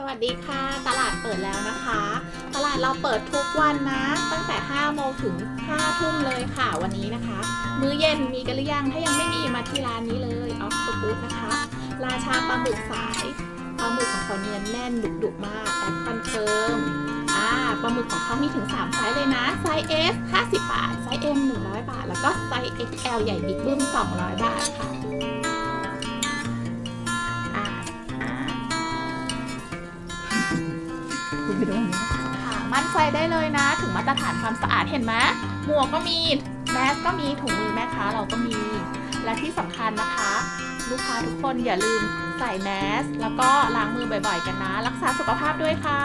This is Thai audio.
สวัสดีค่ะ ตลาดเปิดแล้วนะคะ ตลาดเราเปิดทุกวันนะ ตั้งแต่ 5 โมงถึง 5 ทุ่มเลยค่ะวันนี้นะคะ มื้อเย็นมีกันหรือยัง ถ้ายังไม่มีมาที่ร้านนี้เลยออฟสปูดนะคะ ราชาปลาหมึกสายปลาหมึกของเขาเนื้อแน่นดุดุมากแอดคอนเฟิร์มอ่าปลาหมึกของเขามีถึง 3 ไซส์เลยนะ ไซส์ S 50 บาท ไซส์ M 100 บาท แล้วก็ไซส์ XL ใหญ่บิ๊กบึ้ม200 บาทค่ะ ไปด้วยค่ะมั่นใจได้เลยนะ ถึงมาตรฐานความสะอาดเห็นไหมหมวกก็มีแมสก็มีถุงมือแม่ค้าเราก็มี และที่สำคัญนะคะ ลูกค้าทุกคนอย่าลืมใส่แมสแล้วก็ล้างมือบ่อยๆ กันนะ รักษาสุขภาพด้วยค่ะ